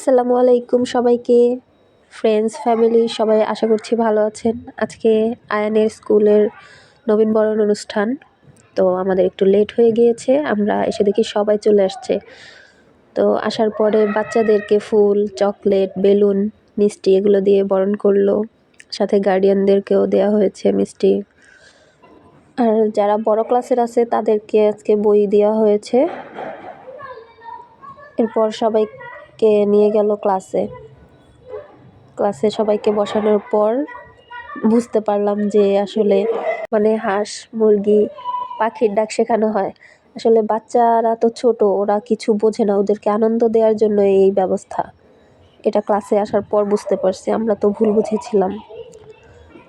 আসসালামু আলাইকুম সবাইকে। ফ্রেন্ডস ফ্যামিলি সবাই আশা করছি ভালো আছেন। আজকে আয়ানের স্কুলের নবীনবরণ অনুষ্ঠান। তো আমাদের একটু লেট হয়ে গিয়েছে, আমরা এসে দেখি সবাই চলে আসছে। তো আসার পরে বাচ্চাদেরকে ফুল, চকলেট, বেলুন, মিষ্টি এগুলো দিয়ে বরণ করল। সাথে গার্ডিয়ানদেরকেও দেওয়া হয়েছে মিষ্টি। আর যারা বড় ক্লাসের আছে, তাদেরকে আজকে বই দেওয়া হয়েছে। এরপর সবাইকে নিয়ে গেল ক্লাসে ক্লাসে সবাইকে বসানোর পর বুঝতে পারলাম যে আসলে মানে হাঁস, মুরগি, পাখির ডাক শেখানো হয়। আসলে বাচ্চারা তো ছোট, ওরা কিছু বোঝে না। ওদেরকে আনন্দ দেওয়ার জন্য এই ব্যবস্থা। এটা ক্লাসে আসার পর বুঝতে পারছি, আমরা তো ভুল বুঝেছিলাম।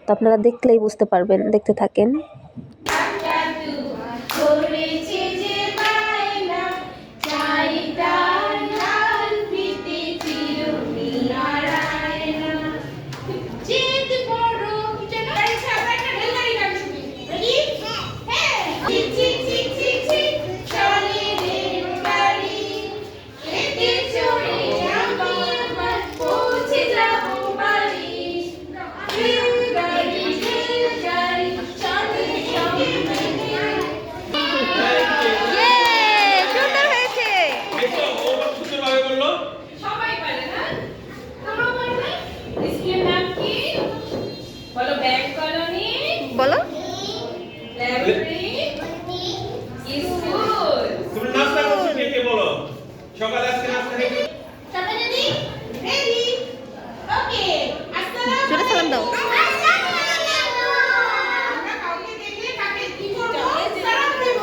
তো আপনারা দেখলেই বুঝতে পারবেন, দেখতে থাকেন। বলো ব্যাংক কলোনি? বলো। Library school? তুমি নাস্তা করছ কে কে বলো? সকালে আজকে নাস্তা খেয়ে সবাই রেডি রেডি ওকে আসসালামু জোরে সালাম দাও। আমরা কাউকে দেখলে কাকে কি করব সালাম দেব।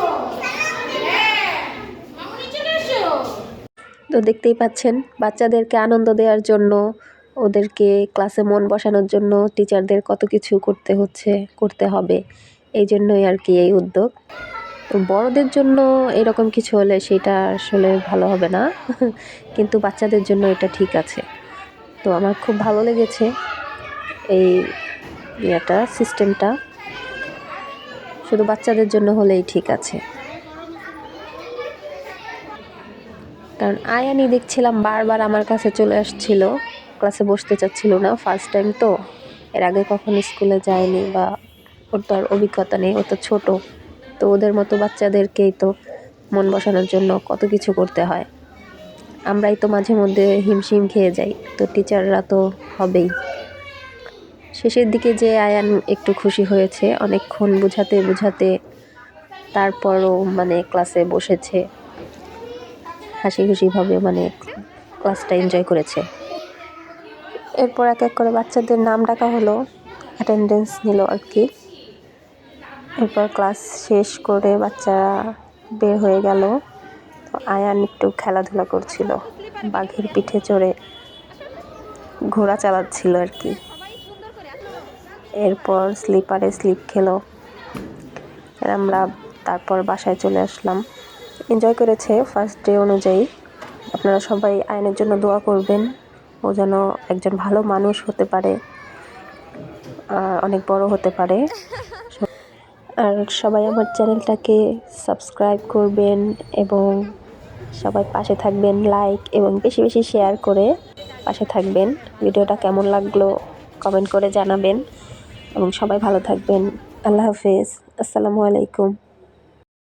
মামুনি চলে এসো। তো দেখতেই পাচ্ছেন বাচ্চাদেরকে আনন্দ দেওয়ার জন্য ওদেরকে ক্লাসে মন বসানোর জন্য টিচারদের কত কিছু করতে হচ্ছে, করতে হবে, এই জন্যই আর কি এই উদ্যোগ। তো বড়দের জন্য এরকম কিছু হলে সেটা আসলে ভালো হবে না, কিন্তু বাচ্চাদের জন্য এটা ঠিক আছে। তো আমার খুব ভালো লেগেছে এই ইয়েটা সিস্টেমটা শুধু বাচ্চাদের জন্য হলেই ঠিক আছে। কারণ আয়ানি দেখছিলাম বারবার আমার কাছে চলে আসছিল। ক্লাসে বসতে চাচ্ছিল না ফার্স্ট টাইম তো। এর আগে কখনো স্কুলে যায়নি বা ওর তো আর অভিজ্ঞতা নেই, ও তো ছোটো। তো ওদের মতো বাচ্চাদেরকেই তো মন বসানোর জন্য কত কিছু করতে হয়। আমরাই তো মাঝে মধ্যে হিমশিম খেয়ে যাই, তো টিচাররা তো হবেই। শেষের দিকে যে আয়ান একটু খুশি হয়েছে, অনেকক্ষণ বুঝাতে বুঝাতে তারপরও মানে ক্লাসে বসেছে। হাসি খুশিভাবে মানে ক্লাসটা এনজয় করেছে। এরপর এক এক করে বাচ্চাদের নাম ডাকা হলো অ্যাটেন্ডেন্স নিল আর কি। এরপর ক্লাস শেষ করে বাচ্চারা বের হয়ে গেল। তো আয়ান একটু খেলাধুলা করছিল, বাঘের পিঠে চড়ে ঘোড়া চালাচ্ছিল আর কি। এরপর স্লিপারে স্লিপ খেলো। আমরা তারপর বাসায় চলে আসলাম। এনজয় করেছে ফার্স্ট ডে অনুযায়ী। আপনারা সবাই আয়নের জন্য দোয়া করবেন। ও যেন একজন ভালো মানুষ হতে পারে অনেক বড় হতে পারে। আর সবাই আমার চ্যানেলটাকে সাবস্ক্রাইব করবেন এবং সবাই পাশে থাকবেন, লাইক এবং বেশি বেশি শেয়ার করে পাশে থাকবেন। ভিডিওটা কেমন লাগল কমেন্ট করে জানাবেন এবং সবাই ভালো থাকবেন। আল্লাহ হাফেজ। আসসালামু আলাইকুম।